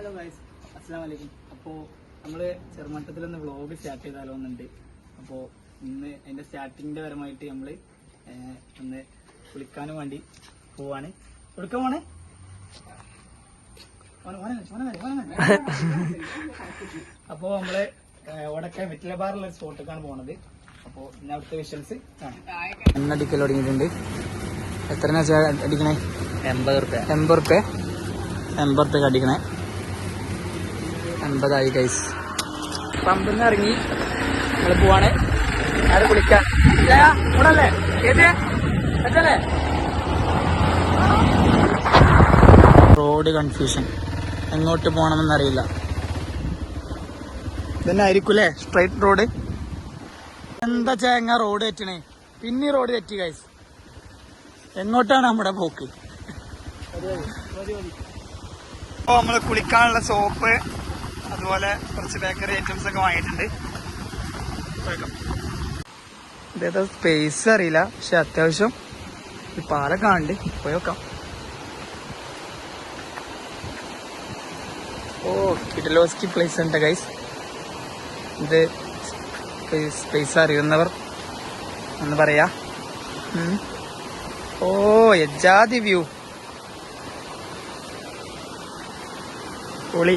Hello guys അസ്സാം വലൈക്കും അപ്പോൾ നമ്മൾ ചെറുമട്ടത്തിൽ ഒന്ന് വ്ളോഗ് സ്റ്റാർട്ട് ചെയ്താലോ എന്നുണ്ട്. അപ്പോൾ ഇന്ന് അതിന്റെ സ്റ്റാർട്ടിങ്ങിന്റെ പരമായിട്ട് നമ്മൾ ഒന്ന് കുളിക്കാനും വേണ്ടി പോവാണ്. കുളിക്കാൻ പോണേ അപ്പോൾ നമ്മൾ വടക്കേ വെറ്റില ബാറുള്ള ഒരു സ്പോട്ടിലേക്കാണ് പോണത്. അപ്പോൾ ഇന്ന് അവിടുത്തെ വിഷ്വൽസ് എണ്ണടിക്കൽ തുടങ്ങിയിട്ടുണ്ട്. എത്ര അടിക്കണേ? എൺപത് റുപ്യ. എൺപത് റുപ്യ. എൺപത് റുപ്യ അടിക്കണേ. എൺപതായി കൈസ് പമ്പിൽ നിന്ന് ഇറങ്ങി നമ്മൾ പോവാണ്. ആരെ കുളിക്കാൻ റോഡ് കൺഫ്യൂഷൻ എങ്ങോട്ട് പോകണമെന്നറിയില്ല. ഇതന്നെ ആയിരിക്കൂലേ സ്ട്രൈറ്റ് റോഡ് എന്താ ചേങ്ങ റോഡ് തെറ്റണേ? പിന്നെ റോഡ് തെറ്റി കൈസ് എങ്ങോട്ടാണ് നമ്മുടെ പോക്ക്? നമ്മൾ കുളിക്കാനുള്ള സോപ്പ് അതുപോലെ കുറച്ച് ബേക്കറി ഐറ്റംസ് ഒക്കെ വാങ്ങിയിട്ടുണ്ട്. ഇതേതാ സ്പേസ് അറിയില്ല പക്ഷെ അത്യാവശ്യം ഈ പാല കാണണ്ട് പോയി നോക്കാം. ഓ കിഡലോസ്കി പ്ലേസ് ഉണ്ട് ഗൈസ് ഇത് സ്പേസ് അറിയുന്നവർ എന്ന് പറയാ. ഓ യജാതി വ്യൂ. പൊളി.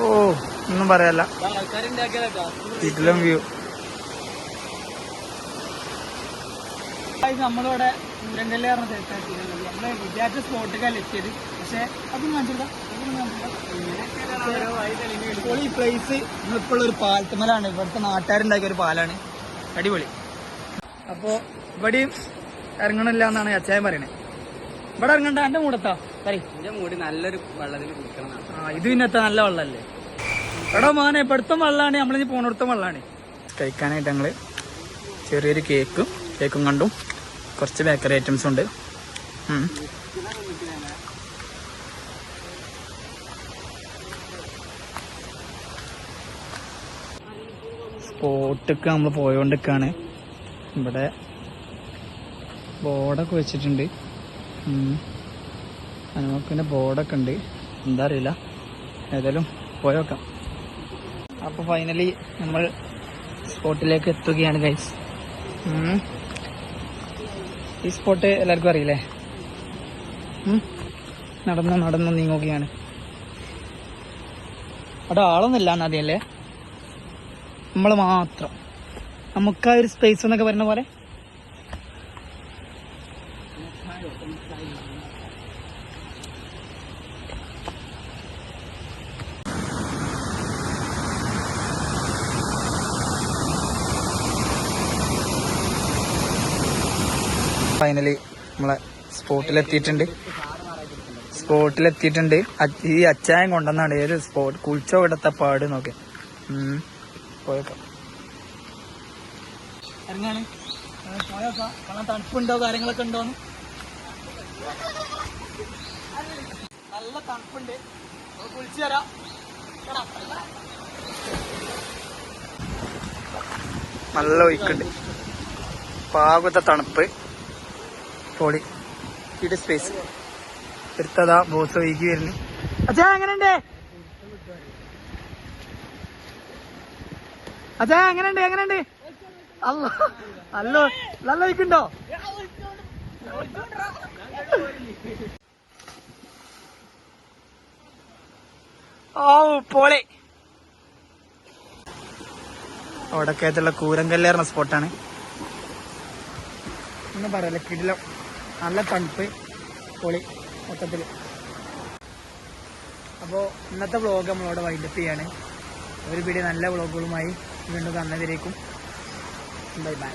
ഓ ഒന്നും പറയാല്ല. ഇതിലും വ്യൂ നമ്മളിവിടെ മുരങ്കല്ല് പറഞ്ഞ നമ്മൾ വിചാരിച്ച എത്തിയത്. പക്ഷെ അതൊന്നും പ്ലേസ് ഒരു പാലത്തുമലാണ്. ഇവിടുത്തെ നാട്ടുകാരുണ്ടാക്കിയ ഒരു പാലാണ്. അടിപൊളി. അപ്പോ ഇവിടെയും ഇറങ്ങണില്ല എന്നാണ് അച്ചായം പറയണേ ഇവിടെ ഇറങ്ങണ്ട. എന്റെ മൂടത്താ. മൂടി നല്ലൊരു വെള്ളത്തിൽ ആ ഇത് പിന്നത്തെ നല്ല വെള്ളല്ലേ എടാ മോനെ ഇവിടുത്തെ വെള്ളമാണ് നമ്മളിനി പോണടുത്തും വെള്ളമാണ് കഴിക്കാനായിട്ട് ഞങ്ങൾ ചെറിയൊരു കേക്കും കേക്കും കണ്ടു കുറച്ച് ബേക്കറി ഐറ്റംസും ഉണ്ട്. സ്പോട്ടൊക്കെ നമ്മൾ പോയോണ്ടിരിക്കാണ് ഇവിടെ ബോർഡൊക്കെ വെച്ചിട്ടുണ്ട്. നമുക്ക് ബോർഡൊക്കെ ഉണ്ട്. എന്താ അറിയില്ല. ഏതായാലും പോയോക്കാം അപ്പൊ ഫൈനലി നമ്മൾ സ്പോട്ടിലേക്ക് എത്തുകയാണ് ഗൈസ് ഈ സ്പോട്ട് എല്ലാവർക്കും അറിയില്ലേ? നടന്നു നടന്ന് നീങ്ങുകയാണ്. അവിടെ ആളൊന്നുമില്ല എന്നാദ്യല്ലേ നമ്മൾ മാത്രം. നമുക്ക് ആ ഒരു സ്പേസ് എന്നൊക്കെ പറയുന്ന പോലെ? ഫൈനലി നമ്മളെ സ്പോട്ടിലെത്തിയിട്ടുണ്ട്. സ്പോട്ടിലെത്തിയിട്ടുണ്ട്. ഈ അച്ചായം കൊണ്ടുവന്നാണ്. ഏത് സ്പോട്ട്? കുളിച്ചോ ഇടത്തെ പാട് നോക്കി പോയേക്കാം ഇറങ്ങാണ് കാണാൻ തണുപ്പുണ്ടോ? കാര്യങ്ങളൊക്കെ ഉണ്ടോന്ന് നല്ല തണുപ്പുണ്ട്. കുളിച്ചു തരാം നല്ല ഒഴുക്കുണ്ട്. പാകത്തെ തണുപ്പ്. പൊളി ഇത് സ്പേസ് എടുത്തതാ ബോസ് ഒഴുകി വരുന്നു. അച്ഛാ എങ്ങനെയുണ്ട്? അച്ഛാ എങ്ങനെയുണ്ട് എങ്ങനെയുണ്ട്? അല്ല നല്ല നല്ല വയ്ക്കുണ്ടോ ഓ പൊളി. വടക്കേത്തുള്ള കൂരങ്കല്ലേറിന സ്പോട്ടാണ് ഒന്നും പറയല്ല കിടിലം. നല്ല തണുപ്പ് പൊളി മൊത്തത്തിൽ അപ്പോൾ ഇന്നത്തെ വ്ളോഗ് നമ്മളവിടെ വൈൻഡപ്പ് ചെയ്യാണ്. ഒരു പിടി നല്ല വ്ളോഗുകളുമായി വീണ്ടും തന്നതിലേക്കും. Bye bye